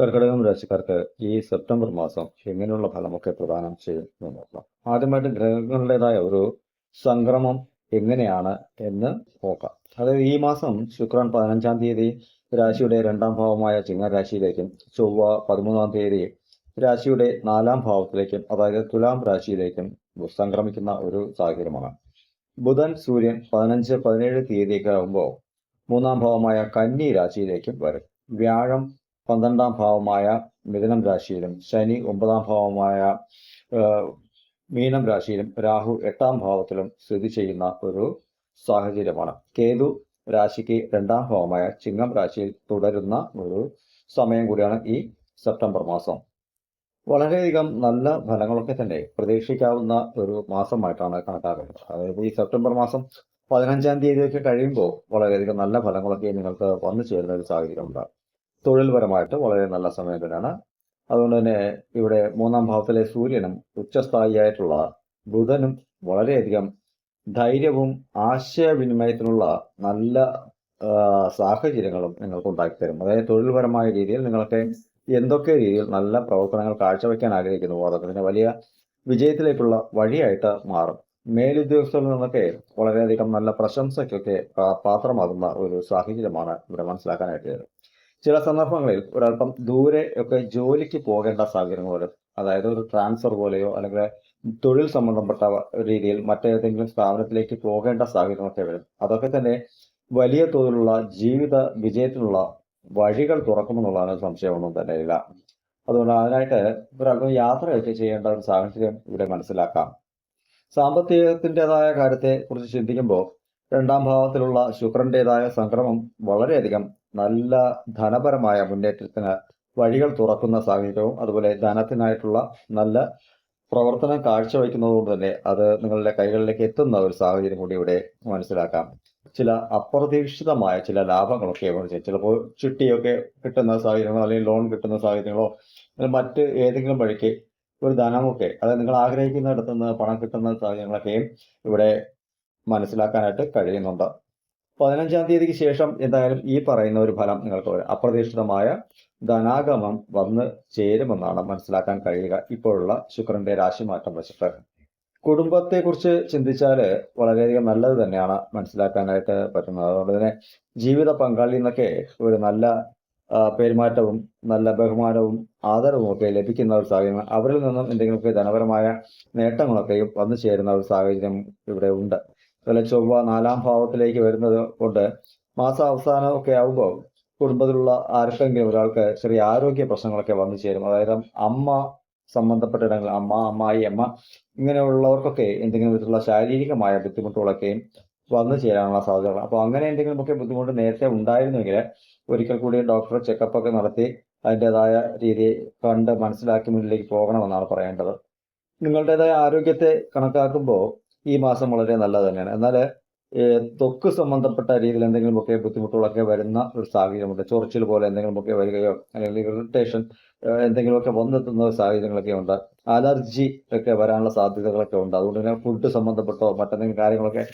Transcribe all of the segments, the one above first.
കർക്കിടകം രാശിക്കാർക്ക് ഈ സെപ്റ്റംബർ മാസം എങ്ങനെയുള്ള ഫലമൊക്കെ പ്രദാനം ചെയ്യും എന്ന് നോക്കാം ആദ്യമായിട്ട് ഗ്രഹങ്ങളുടേതായ ഒരു സംക്രമം എങ്ങനെയാണ് എന്ന് നോക്കാം. അതായത് ഈ മാസം ശുക്രൻ പതിനഞ്ചാം തീയതി രാശിയുടെ രണ്ടാം ഭാവമായ ചിങ്ങരാശിയിലേക്കും ചൊവ്വ പതിമൂന്നാം തീയതി രാശിയുടെ നാലാം ഭാവത്തിലേക്കും അതായത് തുലാം രാശിയിലേക്കും സംക്രമിക്കുന്ന ഒരു സാഹചര്യമാണ്. ബുധൻ സൂര്യൻ പതിനഞ്ച് പതിനേഴ് തീയതിയൊക്കെ ആകുമ്പോൾ മൂന്നാം ഭാവമായ കന്നി രാശിയിലേക്കും വരും. വ്യാഴം പന്ത്രണ്ടാം ഭാവമായ മിഥുനം രാശിയിലും ശനി ഒമ്പതാം ഭാവമായ മീനം രാശിയിലും രാഹു എട്ടാം ഭാവത്തിലും സ്ഥിതി ചെയ്യുന്ന ഒരു സാഹചര്യമാണ്. കേതു രാശിക്ക് രണ്ടാം ഭാവമായ ചിങ്ങം രാശിയിൽ തുടരുന്ന ഒരു സമയം കൂടിയാണ് ഈ സെപ്റ്റംബർ മാസം. വളരെയധികം നല്ല ഫലങ്ങളൊക്കെ തന്നെ പ്രതീക്ഷിക്കാവുന്ന ഒരു മാസമായിട്ടാണ് കണക്കാക്കുന്നത്. അതായത് ഈ സെപ്റ്റംബർ മാസം പതിനഞ്ചാം തീയതിയൊക്കെ കഴിയുമ്പോൾ വളരെയധികം നല്ല ഫലങ്ങളൊക്കെ നിങ്ങൾക്ക് വന്നു ചേരുന്ന ഒരു സാഹചര്യം ഉണ്ടാകും തൊഴിൽപരമായിട്ട് വളരെ നല്ല സമയം തന്നെയാണ് അതുകൊണ്ട് തന്നെ ഇവിടെ മൂന്നാം ഭാവത്തിലെ സൂര്യനും ഉച്ചസ്ഥായിയായിട്ടുള്ള ബുധനും വളരെയധികം ധൈര്യവും ആശയവിനിമയത്തിനുള്ള നല്ല സാഹചര്യങ്ങളും നിങ്ങൾക്ക് ഉണ്ടാക്കിത്തരും. അതായത് തൊഴിൽപരമായ രീതിയിൽ നിങ്ങൾക്ക് എന്തൊക്കെ രീതിയിൽ നല്ല പ്രവർത്തനങ്ങൾ കാഴ്ചവെക്കാൻ ആഗ്രഹിക്കുന്നു അതൊക്കെ തന്നെ വലിയ വിജയത്തിലേക്കുള്ള വഴിയായിട്ട് മാറും. മേലുദ്യോഗസ്ഥരിൽ നിന്നൊക്കെ വളരെയധികം നല്ല പ്രശംസയ്ക്കൊക്കെ പാത്രമാകുന്ന ഒരു സാഹചര്യമാണ് ഇവിടെ മനസ്സിലാക്കാനായിട്ട്. ചില സന്ദർഭങ്ങളിൽ ഒരല്പം ദൂരെ ഒക്കെ ജോലിക്ക് പോകേണ്ട സാഹചര്യങ്ങൾ വരും. അതായത് ഒരു ട്രാൻസ്ഫർ പോലെയോ അല്ലെങ്കിൽ തൊഴിൽ സംബന്ധപ്പെട്ട രീതിയിൽ മറ്റേതെങ്കിലും സ്ഥാപനത്തിലേക്ക് പോകേണ്ട സാഹചര്യമൊക്കെ വരും. അതൊക്കെ തന്നെ വലിയ തോതിലുള്ള ജീവിത വിജയത്തിനുള്ള വഴികൾ തുറക്കുമെന്നുള്ളതാണ് സംശയമൊന്നും തന്നെ ഇല്ല. അതുകൊണ്ട് അതിനായിട്ട് ഒരല്പം യാത്രയൊക്കെ ചെയ്യേണ്ട ഒരു സാഹചര്യം ഇവിടെ മനസ്സിലാക്കാം. സാമ്പത്തികത്തിന്റെതായ കാര്യത്തെ കുറിച്ച് ചിന്തിക്കുമ്പോൾ രണ്ടാം ഭാവത്തിലുള്ള ശുക്രന്റേതായ സംക്രമം വളരെയധികം നല്ല ധനപരമായ മുന്നേറ്റത്തിന് വഴികൾ തുറക്കുന്ന സാഹചര്യവും അതുപോലെ ധനത്തിനായിട്ടുള്ള നല്ല പ്രവർത്തനം കാഴ്ചവെക്കുന്നത് കൊണ്ട് തന്നെ അത് നിങ്ങളുടെ കൈകളിലേക്ക് എത്തുന്ന ഒരു സാഹചര്യം കൂടി ഇവിടെ മനസ്സിലാക്കാം ചില അപ്രതീക്ഷിതമായ ചില ലാഭങ്ങളൊക്കെ ചെയ്യും. ചിലപ്പോൾ ചിട്ടിയൊക്കെ കിട്ടുന്ന സാഹചര്യങ്ങളോ അല്ലെങ്കിൽ ലോൺ കിട്ടുന്ന സാഹചര്യങ്ങളോ മറ്റ് ഏതെങ്കിലും വഴിക്ക് ഒരു ധനമൊക്കെ അതായത് നിങ്ങൾ ആഗ്രഹിക്കുന്നിടത്തുനിന്ന് പണം കിട്ടുന്ന സാഹചര്യങ്ങളൊക്കെയും ഇവിടെ മനസ്സിലാക്കാനായിട്ട് കഴിയുന്നുണ്ട് പതിനഞ്ചാം തീയതിക്ക് ശേഷം എന്തായാലും ഈ പറയുന്ന ഒരു ഫലം നിങ്ങൾക്ക് അപ്രതീക്ഷിതമായ ധനാഗമം വന്ന് ചേരുമെന്നാണ് മനസ്സിലാക്കാൻ കഴിയുക. ഇപ്പോഴുള്ള ശുക്രന്റെ രാശിമാറ്റം വെച്ചിട്ട്. കുടുംബത്തെക്കുറിച്ച് ചിന്തിച്ചാൽ വളരെയധികം നല്ലത് തന്നെയാണ് മനസ്സിലാക്കാനായിട്ട് പറ്റുന്നത്. അതുകൊണ്ട് തന്നെ ജീവിത പങ്കാളിയിൽ നിന്നൊക്കെ ഒരു നല്ല പെരുമാറ്റവും നല്ല ബഹുമാനവും ആദരവും ഒക്കെ ലഭിക്കുന്ന ഒരു സാഹചര്യം അവരിൽ നിന്നും എന്തെങ്കിലുമൊക്കെ ധനപരമായ നേട്ടങ്ങളൊക്കെയും വന്നു ചേരുന്ന ഒരു സാഹചര്യം ഇവിടെ ഉണ്ട്. അതുപോലെ ചൊവ്വ നാലാം ഭാവത്തിലേക്ക് വരുന്നത് കൊണ്ട് മാസ അവസാനം ഒക്കെ ആകുമ്പോൾ കുടുംബത്തിലുള്ള ആർക്കെങ്കിലും ഒരാൾക്ക് ചെറിയ ആരോഗ്യ പ്രശ്നങ്ങളൊക്കെ വന്നു ചേരും. അതായത് അമ്മ സംബന്ധപ്പെട്ട ഇടങ്ങൾ അമ്മ അമ്മായി അമ്മ ഇങ്ങനെയുള്ളവർക്കൊക്കെ എന്തെങ്കിലും വിധത്തിലുള്ള ശാരീരികമായ ബുദ്ധിമുട്ടുകളൊക്കെയും വന്നു ചേരാനുള്ള സാധ്യതകൾ അപ്പോൾ അങ്ങനെ എന്തെങ്കിലുമൊക്കെ ബുദ്ധിമുട്ട് നേരത്തെ ഉണ്ടായിരുന്നെങ്കിൽ ഒരിക്കൽ കൂടി ഡോക്ടറെ ചെക്കപ്പ് ഒക്കെ നടത്തി അതിന്റെതായ രീതി കണ്ട് മനസ്സിലാക്കി മുന്നിലേക്ക് പോകണമെന്നാണ് പറയേണ്ടത്. നിങ്ങളുടേതായ ആരോഗ്യത്തെ കണക്കാക്കുമ്പോൾ ഈ മാസം വളരെ നല്ലത് തന്നെയാണ്. എന്നാൽ ത്വക്ക് സംബന്ധപ്പെട്ട രീതിയിൽ എന്തെങ്കിലുമൊക്കെ ബുദ്ധിമുട്ടുകളൊക്കെ വരുന്ന ഒരു സാഹചര്യമുണ്ട്. ചൊറിച്ചിൽ പോലെ എന്തെങ്കിലുമൊക്കെ വരികയോ അല്ലെങ്കിൽ ഇറിറ്റേഷൻ എന്തെങ്കിലുമൊക്കെ വന്നെത്തുന്ന സാഹചര്യങ്ങളൊക്കെ ഉണ്ട്. അലർജി ഒക്കെ വരാനുള്ള സാധ്യതകളൊക്കെ ഉണ്ട്. അതുകൊണ്ട് തന്നെ ഫുഡ് സംബന്ധപ്പെട്ടോ മറ്റെന്തെങ്കിലും കാര്യങ്ങളൊക്കെ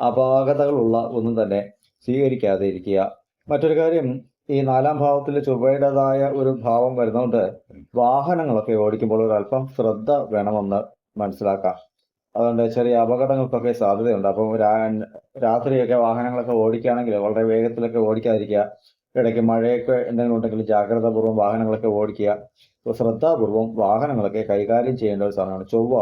അപാകതകളുള്ള ഒന്നും തന്നെ സ്വീകരിക്കാതെ ഇരിക്കുക. മറ്റൊരു കാര്യം ഈ നാലാം ഭാവത്തിൽ ചൊവ്വയുടേതായ ഒരു ഭാവം വരുന്നതുകൊണ്ട് വാഹനങ്ങളൊക്കെ ഓടിക്കുമ്പോൾ ഒരു അല്പം ശ്രദ്ധ വേണമെന്ന് മനസ്സിലാക്കാം. അതുകൊണ്ട് ചെറിയ അപകടങ്ങൾക്കൊക്കെ സാധ്യതയുണ്ട്. അപ്പോൾ രാത്രിയൊക്കെ വാഹനങ്ങളൊക്കെ ഓടിക്കുകയാണെങ്കിൽ വളരെ വേഗത്തിലൊക്കെ ഓടിക്കാതിരിക്കുക. ഇടയ്ക്ക് മഴയൊക്കെ എന്തെങ്കിലും ഉണ്ടെങ്കിൽ ജാഗ്രതാപൂർവം വാഹനങ്ങളൊക്കെ ഓടിക്കുക. ശ്രദ്ധാപൂർവം വാഹനങ്ങളൊക്കെ കൈകാര്യം ചെയ്യേണ്ട ഒരു സാധനമാണ്. ചൊവ്വ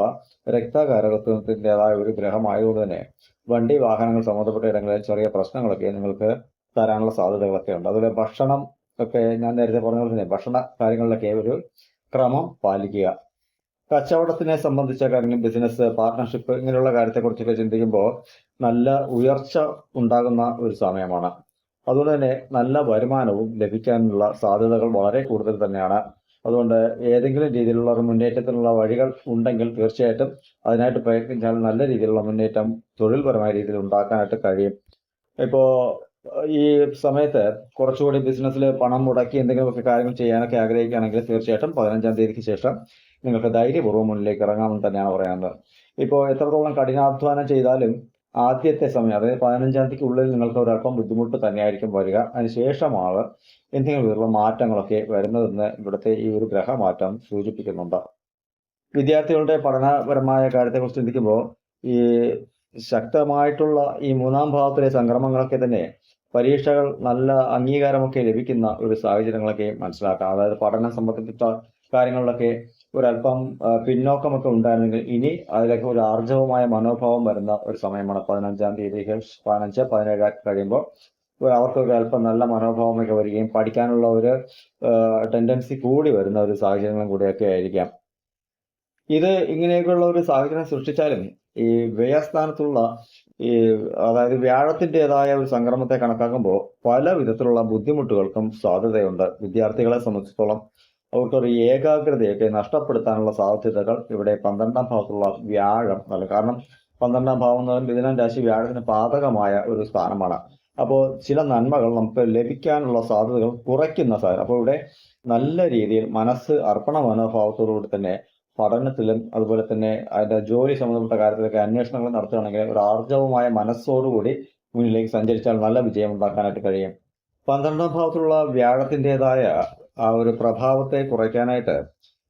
രക്തകാരകത്വത്തിന്റെതായ ഒരു ഗ്രഹമായതുകൊണ്ട് തന്നെ വണ്ടി വാഹനങ്ങൾ സംബന്ധപ്പെട്ട ഇടങ്ങളിൽ ചെറിയ പ്രശ്നങ്ങളൊക്കെ നിങ്ങൾക്ക് തരാനുള്ള സാധ്യതകളൊക്കെ ഉണ്ട്. അതുപോലെ ഭക്ഷണം ഒക്കെ ഞാൻ നേരത്തെ പറഞ്ഞ പോലെ തന്നെ ഭക്ഷണ കാര്യങ്ങളിലൊക്കെ ഒരു ക്രമം പാലിക്കുക. കച്ചവടത്തിനെ സംബന്ധിച്ച കാര്യങ്ങൾ ബിസിനസ് പാർട്ട്ണർഷിപ്പ് ഇങ്ങനെയുള്ള കാര്യത്തെക്കുറിച്ചൊക്കെ ചിന്തിക്കുമ്പോൾ നല്ല ഉയർച്ച ഉണ്ടാകുന്ന ഒരു സമയമാണ്. അതുകൊണ്ട് തന്നെ നല്ല വരുമാനവും ലഭിക്കാനുള്ള സാധ്യതകൾ വളരെ കൂടുതൽ തന്നെയാണ്. അതുകൊണ്ട് ഏതെങ്കിലും രീതിയിലുള്ള ഒരു മുന്നേറ്റത്തിനുള്ള വഴികൾ ഉണ്ടെങ്കിൽ തീർച്ചയായിട്ടും അതിനായിട്ട് പ്രയത്നിച്ചാൽ നല്ല രീതിയിലുള്ള മുന്നേറ്റം തൊഴിൽപരമായ രീതിയിൽ ഉണ്ടാക്കാനായിട്ട് കഴിയും. ഇപ്പോൾ ഈ സമയത്ത് കുറച്ചുകൂടി ബിസിനസ്സിൽ പണം മുടക്കി എന്തെങ്കിലുമൊക്കെ കാര്യങ്ങൾ ചെയ്യാനൊക്കെ ആഗ്രഹിക്കുകയാണെങ്കിൽ തീർച്ചയായിട്ടും പതിനഞ്ചാം തീയതിക്ക് ശേഷം നിങ്ങൾക്ക് ധൈര്യപൂർവം മുന്നിലേക്ക് ഇറങ്ങാമെന്ന് തന്നെയാണ് പറയുന്നത് ഇപ്പോൾ എത്രത്തോളം കഠിനാധ്വാനം ചെയ്താലും ആദ്യത്തെ സമയം അതായത് പതിനഞ്ചാം തീയതിക്ക് ഉള്ളിൽ നിങ്ങൾക്ക് ഒരല്പം ബുദ്ധിമുട്ട് തന്നെയായിരിക്കും വരിക. അതിനുശേഷമാണ് എന്തെങ്കിലും വിധത്തിലുള്ള മാറ്റങ്ങളൊക്കെ വരുന്നതെന്ന് ഇവിടുത്തെ ഈ ഒരു ഗ്രഹമാറ്റം സൂചിപ്പിക്കുന്നുണ്ട്. വിദ്യാർത്ഥികളുടെ പഠനപരമായ കാര്യത്തെക്കുറിച്ച് ചിന്തിക്കുമ്പോൾ ഈ ശക്തമായിട്ടുള്ള ഈ മൂന്നാം ഭാവത്തിലെ സംക്രമങ്ങളൊക്കെ തന്നെ പരീക്ഷകൾ നല്ല അംഗീകാരമൊക്കെ ലഭിക്കുന്ന ഒരു സാഹചര്യങ്ങളൊക്കെ മനസ്സിലാക്കാം. അതായത് പഠനം സംബന്ധിച്ച കാര്യങ്ങളിലൊക്കെ ഒരല്പം പിന്നോക്കമൊക്കെ ഉണ്ടായിരുന്നെങ്കിൽ ഇനി അതിലൊക്കെ ഒരു ആർജവമായ മനോഭാവം വരുന്ന ഒരു സമയമാണ് പതിനഞ്ചാം തീയതി പതിനഞ്ച് പതിനേഴ് കഴിയുമ്പോൾ അവർക്ക് ഒരു അല്പം നല്ല മനോഭാവമൊക്കെ വരികയും പഠിക്കാനുള്ള ഒരു ടെൻഡൻസി കൂടി വരുന്ന ഒരു സാഹചര്യങ്ങളും കൂടിയൊക്കെ ആയിരിക്കാം. ഇത് ഇങ്ങനെയൊക്കെയുള്ള ഒരു സാഹചര്യം സൃഷ്ടിച്ചാലും ഈ വ്യയസ്ഥാനത്തുള്ള ഈ അതായത് വ്യാഴത്തിന്റെതായ ഒരു സംക്രമത്തെ കണക്കാക്കുമ്പോൾ പല വിധത്തിലുള്ള ബുദ്ധിമുട്ടുകൾക്കും സാധ്യതയുണ്ട്. വിദ്യാർത്ഥികളെ സംബന്ധിച്ചിടത്തോളം അവർക്കൊരു ഏകാഗ്രതയൊക്കെ നഷ്ടപ്പെടുത്താനുള്ള സാധ്യതകൾ ഇവിടെ പന്ത്രണ്ടാം ഭാവത്തുള്ള വ്യാഴം അല്ല കാരണം പന്ത്രണ്ടാം ഭാവം എന്ന് മിഥുനം രാശി വ്യാഴത്തിന് പാതകമായ ഒരു സ്ഥാനമാണ്. അപ്പോൾ ചില നന്മകൾ നമുക്ക് ലഭിക്കാനുള്ള സാധ്യതകൾ കുറയ്ക്കുന്ന സാധ്യത അപ്പോൾ ഇവിടെ നല്ല രീതിയിൽ മനസ്സ് അർപ്പണ മനോഭാവത്തോടുകൂടി തന്നെ പഠനത്തിലും അതുപോലെ തന്നെ അതിന്റെ ജോലി സംബന്ധപ്പെട്ട കാര്യത്തിലൊക്കെ അന്വേഷണങ്ങൾ നടത്തുകയാണെങ്കിൽ ഒരു ആർജവമായ മനസ്സോടുകൂടി മുന്നിലേക്ക് സഞ്ചരിച്ചാൽ നല്ല വിജയം ഉണ്ടാക്കാനായിട്ട് കഴിയും. പന്ത്രണ്ടാം ഭാവത്തിലുള്ള വ്യാഴത്തിന്റെതായ ആ ഒരു പ്രഭാവത്തെ കുറയ്ക്കാനായിട്ട്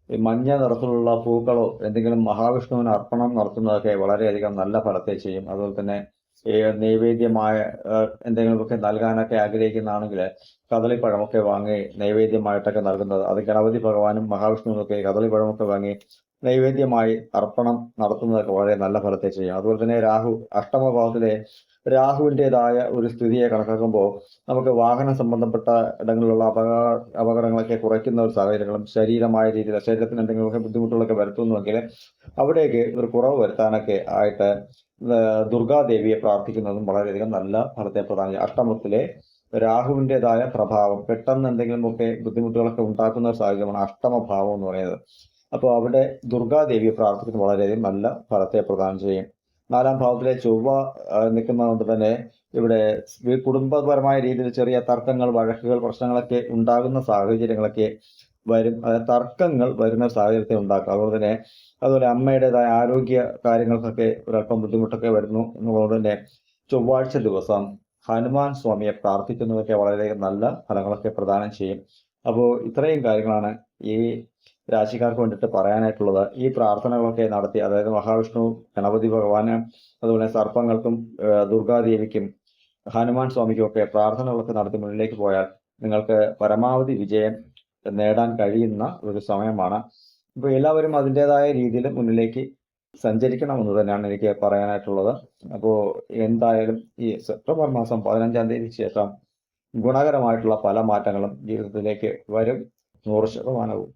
ഈ മഞ്ഞ നിറത്തിലുള്ള പൂക്കളോ എന്തെങ്കിലും മഹാവിഷ്ണുവിന് അർപ്പണം നടത്തുന്നതൊക്കെ വളരെയധികം നല്ല ഫലത്തെ ചെയ്യും. അതുപോലെ തന്നെ നൈവേദ്യമായ എന്തെങ്കിലുമൊക്കെ നൽകാനൊക്കെ ആഗ്രഹിക്കുന്നതാണെങ്കിൽ കദളിപ്പഴമൊക്കെ വാങ്ങി നൈവേദ്യമായിട്ടൊക്കെ നൽകുന്നത്. അത് ഗണപതി ഭഗവാനും മഹാവിഷ്ണുവിനൊക്കെ കദളിപ്പഴമൊക്കെ വാങ്ങി നൈവേദ്യമായി അർപ്പണം നടത്തുന്നതൊക്കെ വളരെ നല്ല ഫലത്തെ ചെയ്യും. അതുപോലെ തന്നെ രാഹു അഷ്ടമഭാവത്തിലെ രാഹുവിന്റെതായ ഒരു സ്ഥിതിയെ കണക്കാക്കുമ്പോൾ നമുക്ക് വാഹന സംബന്ധപ്പെട്ട ഇടങ്ങളിലുള്ള അപകട അപകടങ്ങളൊക്കെ കുറയ്ക്കുന്ന ഒരു സാഹചര്യങ്ങളും ശരീരമായ രീതിയിൽ ശരീരത്തിന് എന്തെങ്കിലുമൊക്കെ ബുദ്ധിമുട്ടുകളൊക്കെ വരുത്തുന്നുവെങ്കിൽ അവിടേക്ക് ഒരു കുറവ് വരുത്താനൊക്കെ ആയിട്ട് ദുർഗാദേവിയെ പ്രാർത്ഥിക്കുന്നതും വളരെയധികം നല്ല ഫലത്തെ പ്രധാന അഷ്ടമത്തിലെ രാഹുവിന്റെതായ പ്രഭാവം. പെട്ടെന്ന് എന്തെങ്കിലുമൊക്കെ ബുദ്ധിമുട്ടുകളൊക്കെ ഉണ്ടാക്കുന്ന ഒരു സാഹചര്യമാണ് അഷ്ടമഭാവം എന്ന് പറയുന്നത്. അപ്പോൾ അവിടെ ദുർഗാദേവിയെ പ്രാർത്ഥിക്കുന്നത് വളരെയധികം നല്ല ഫലത്തെ പ്രദാനം ചെയ്യും. നാലാം ഭാവത്തിലെ ചൊവ്വ നിൽക്കുന്നതുകൊണ്ട് തന്നെ ഇവിടെ കുടുംബപരമായ രീതിയിൽ ചെറിയ തർക്കങ്ങൾ വഴക്കുകൾ പ്രശ്നങ്ങളൊക്കെ ഉണ്ടാകുന്ന സാഹചര്യങ്ങളൊക്കെ വരും. തർക്കങ്ങൾ വരുന്ന സാഹചര്യത്തെ ഉണ്ടാക്കും. അതുപോലെ തന്നെ അതുപോലെ അമ്മയുടേതായ ആരോഗ്യ കാര്യങ്ങൾക്കൊക്കെ ഒരല്പം ബുദ്ധിമുട്ടൊക്കെ വരുന്നു എന്നുള്ളതുകൊണ്ട് തന്നെ ചൊവ്വാഴ്ച ദിവസം ഹനുമാൻ സ്വാമിയെ പ്രാർത്ഥിക്കുന്നതൊക്കെ വളരെ നല്ല ഫലങ്ങളൊക്കെ പ്രദാനം ചെയ്യും. അപ്പോൾ ഇത്രയും കാര്യങ്ങളാണ് ഈ രാശിക്കാർക്ക് വേണ്ടിയിട്ട് പറയാനായിട്ടുള്ളത്. ഈ പ്രാർത്ഥനകളൊക്കെ നടത്തി അതായത് മഹാവിഷ്ണു ഗണപതി ഭഗവാന് അതുപോലെ സർപ്പങ്ങൾക്കും ദുർഗാദേവിക്കും ഹനുമാൻ സ്വാമിക്കും ഒക്കെ പ്രാർത്ഥനകളൊക്കെ നടത്തി മുന്നിലേക്ക് പോയാൽ നിങ്ങൾക്ക് പരമാവധി വിജയം നേടാൻ കഴിയുന്ന ഒരു സമയമാണ്. ഇപ്പോൾ എല്ലാവരും അതിന്റെതായ രീതിയിൽ മുന്നിലേക്ക് സഞ്ചരിക്കണമെന്ന് തന്നെയാണ് എനിക്ക് പറയാനായിട്ടുള്ളത്. അപ്പോൾ എന്തായാലും ഈ സെപ്റ്റംബർ മാസം പതിനഞ്ചാം തീയതി ശേഷം ഗുണകരമായിട്ടുള്ള പല മാറ്റങ്ങളും ജീവിതത്തിലേക്ക് വരും. നൂറ് ശതമാനവും